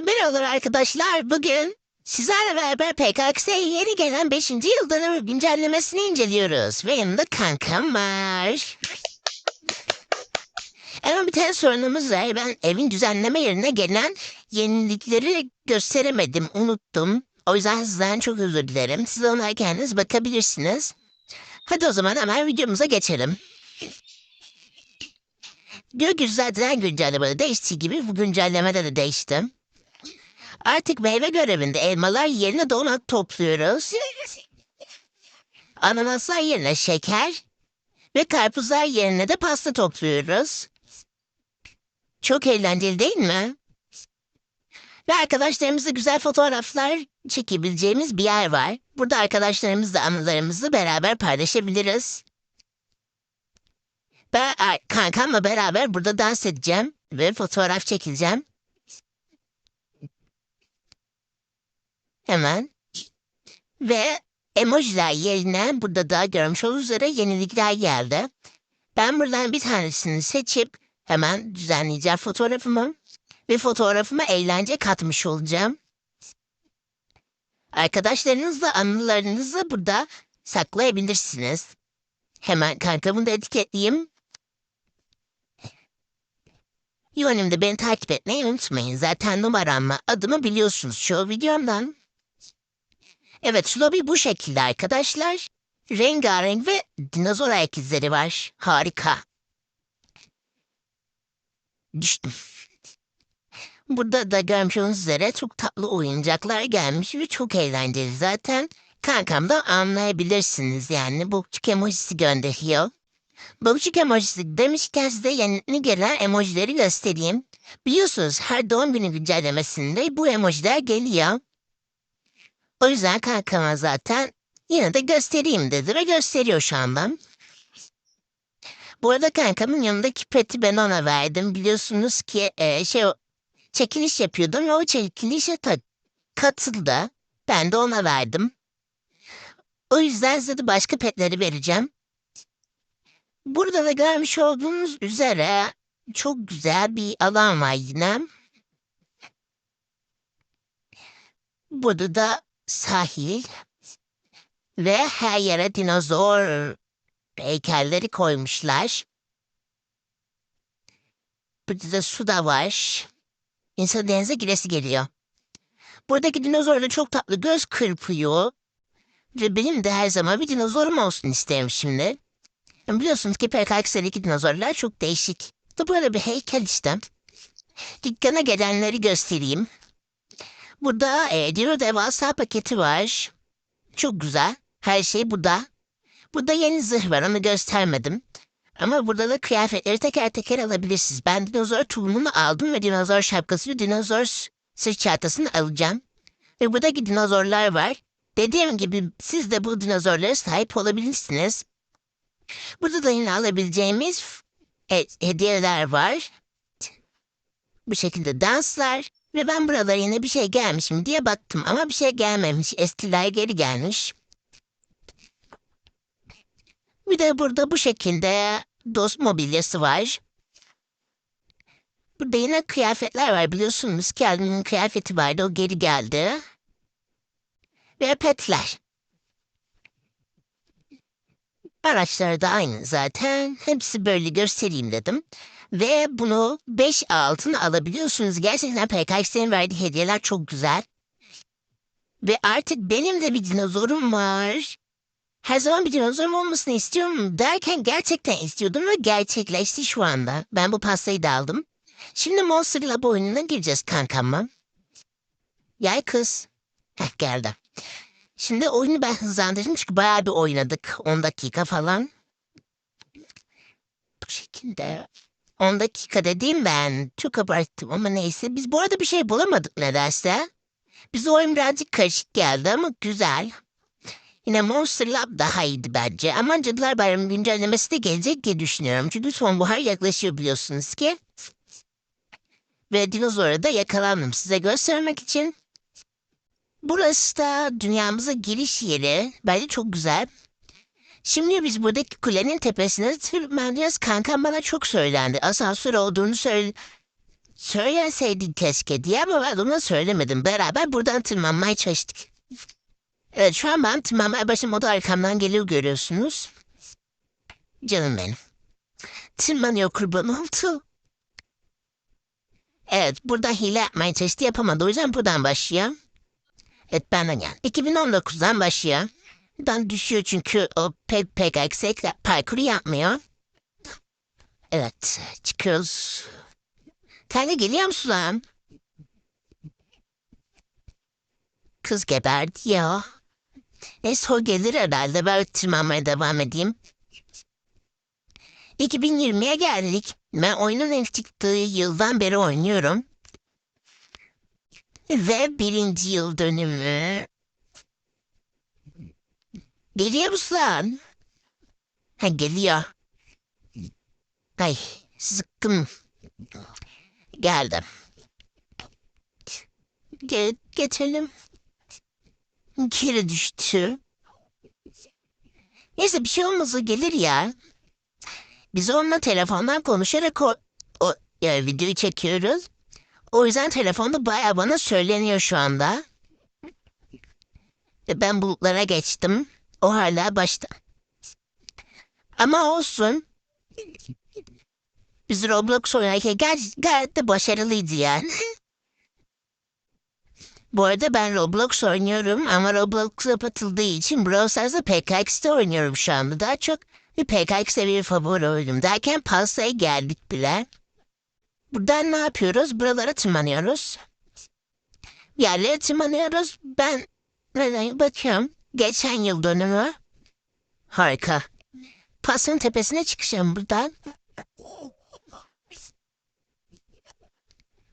Merhabalar arkadaşlar. Bugün sizlerle beraber PKX'ye yeni gelen 5. yıl dönümü güncellemesini inceliyoruz. Ve yanımda kankam var. Ama bir tane sorunumuz var. Ben evin düzenleme yerine gelen yenilikleri gösteremedim, unuttum. O yüzden sizden çok özür dilerim. Siz onlara kendiniz bakabilirsiniz. Hadi o zaman hemen videomuza geçelim. Gökyüzü zaten güncellemede değiştiği gibi bu güncellemede de değişti. Artık meyve görevinde elmalar yerine donat topluyoruz. Ananaslar yerine şeker ve karpuzlar yerine de pasta topluyoruz. Çok eğlenceli değil mi? Ve arkadaşlarımızla güzel fotoğraflar çekebileceğimiz bir yer var. Burada arkadaşlarımızla anılarımızı beraber paylaşabiliriz. Ben kankamla beraber burada dans edeceğim ve fotoğraf çekileceğim. Hemen. Ve emojiler yerine burada da görmüş olduğunuz üzere yenilikler geldi. Ben buradan bir tanesini seçip hemen düzenleyeceğim fotoğrafımı ve fotoğrafıma eğlence katmış olacağım. Arkadaşlarınızla anılarınızı burada saklayabilirsiniz. Hemen kankamı da etiketleyeyim. Yönümde beni takip etmeyi unutmayın. Zaten numaramla adımı biliyorsunuz şu videomdan. Evet lobi bu şekilde arkadaşlar. Rengarenk ve dinozor ayak izleri var. Harika. Düştüm. Burada da görmüş üzere çok tatlı oyuncaklar gelmiş ve çok eğlenceli zaten. Kankam da anlayabilirsiniz yani bu küçük emojisi gönderiyor. Bu küçük emojisi demişken size yeni gelen emojileri göstereyim. Biliyorsunuz her doğum günü güncellemesinde bu emojiler geliyor. O yüzden kankama zaten yine de göstereyim dedi ve gösteriyor şu anda. Bu arada kankamın yanındaki peti ben ona verdim. Biliyorsunuz ki e, şey çekiliş yapıyordum ve o çekilişe ta- katıldı. Ben de ona verdim. O yüzden size de başka petleri vereceğim. Burada da görmüş olduğunuz üzere çok güzel bir alan var yine. Burada da sahil ve her yere dinozor heykelleri koymuşlar. Burada da su da var. İnsan denize giresi geliyor. Buradaki dinozor da çok tatlı göz kırpıyor. Ve benim de her zaman bir dinozorum olsun isterim şimdi. Biliyorsunuz ki PKX'deki dinozorlar çok değişik. Bu böyle bir heykel işte. Dükkana gelenleri göstereyim. Burada e, Dino devasa paketi var. Çok güzel. Her şey burada. Burada yeni zırh var onu göstermedim. Ama burada da kıyafetleri teker teker alabilirsiniz. Ben dinozor tulumunu aldım ve dinozor şapkasını, dinozor sırt çantasını alacağım. Ve buradaki dinozorlar var. Dediğim gibi siz de bu dinozorlara sahip olabilirsiniz. Burada da yine alabileceğimiz e, hediyeler var. Bu şekilde danslar. Ve ben buralara yine bir şey gelmiş mi diye baktım ama bir şey gelmemiş. Eskiler geri gelmiş. Bir de burada bu şekilde dost mobilyası var. Burada yine kıyafetler var biliyorsunuz. Kendinin kıyafeti vardı o geri geldi. Ve petler. Araçlar da aynı zaten. Hepsi böyle göstereyim dedim. Ve bunu 5 altın alabiliyorsunuz. Gerçekten PKX'lerin verdiği hediyeler çok güzel. Ve artık benim de bir dinozorum var. Her zaman bir dinozorum olmasını istiyorum derken gerçekten istiyordum ve gerçekleşti şu anda. Ben bu pastayı da aldım. Şimdi Monster Lab oyununa gireceğiz kankamla. Yay kız. Heh geldi. Şimdi oyunu ben hızlandırdım çünkü bayağı bir oynadık. 10 dakika falan. Bu şekilde. 10 dakika dediğim ben. Çok abarttım ama neyse. Biz bu arada bir şey bulamadık nedense. Bize oyun birazcık karışık geldi ama güzel. Yine Monster Lab daha iyiydi bence. Ama Cadılar Bayramı güncellemesi de gelecek diye düşünüyorum. Çünkü sonbahar yaklaşıyor biliyorsunuz ki. Ve dinozora da yakalandım size göstermek için. Burası da dünyamıza giriş yeri. Bence çok güzel. Şimdi biz buradaki kulenin tepesine tırmanacağız. Kankam bana çok söylendi. Asansör olduğunu söyle Söyleseydin keşke diye ama ben ona söylemedim. Beraber buradan tırmanmaya çalıştık. Evet şu an ben tırmanmaya başım o da arkamdan geliyor görüyorsunuz. Canım benim. Tırmanıyor kurban oldu. Evet burada hile yapmaya çalıştı yapamadı. O yüzden buradan başlıyor. Evet benden gel. 2019'dan başlıyor. Buradan düşüyor çünkü o pek pek yüksek parkuru yapmıyor. Evet çıkıyoruz. Sen de geliyor musun lan? Kız geberdi ya. Neyse o gelir herhalde. Ben tırmanmaya devam edeyim. 2020'ye geldik. Ben oyunun ilk çıktığı yıldan beri oynuyorum. Ve birinci yıl dönümü. Geliyor musun? Ha geliyor. Ay sıkkım. Geldim. Ge geçelim. Geri düştü. Neyse bir şey olmasa gelir ya. Biz onunla telefondan konuşarak o, o e, videoyu çekiyoruz. O yüzden telefonda bayağı bana söyleniyor şu anda. Ben bulutlara geçtim. O hala başta. Ama olsun. Biz Roblox oynarken gayet, gayet de başarılıydı yani. Bu arada ben Roblox oynuyorum ama Roblox kapatıldığı için Brawl Stars'da PKX'de oynuyorum şu anda. Daha çok bir PKX'de bir favori oyunum derken pastaya geldik bile. Buradan ne yapıyoruz? Buralara tırmanıyoruz. Yerlere tırmanıyoruz. Ben bakıyorum. Geçen yıl dönümü. Harika. Pastanın tepesine çıkacağım buradan.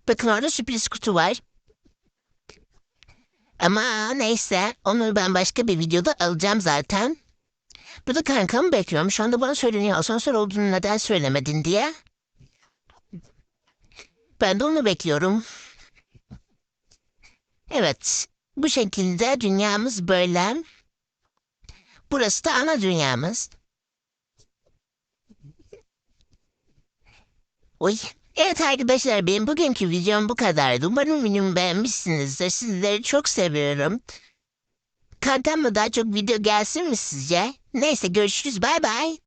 Bakın orada sürpriz kutu var. Ama neyse onu ben başka bir videoda alacağım zaten. Burada kankamı bekliyorum. Şu anda bana söyleniyor asansör olduğunu neden söylemedin diye. Ben de onu bekliyorum. Evet. Bu şekilde dünyamız böyle. Burası da ana dünyamız. Oy. Evet arkadaşlar benim bugünkü videom bu kadardı. Umarım videomu beğenmişsinizdir. Sizleri çok seviyorum. Kankamla daha çok video gelsin mi sizce? Neyse görüşürüz bay bay.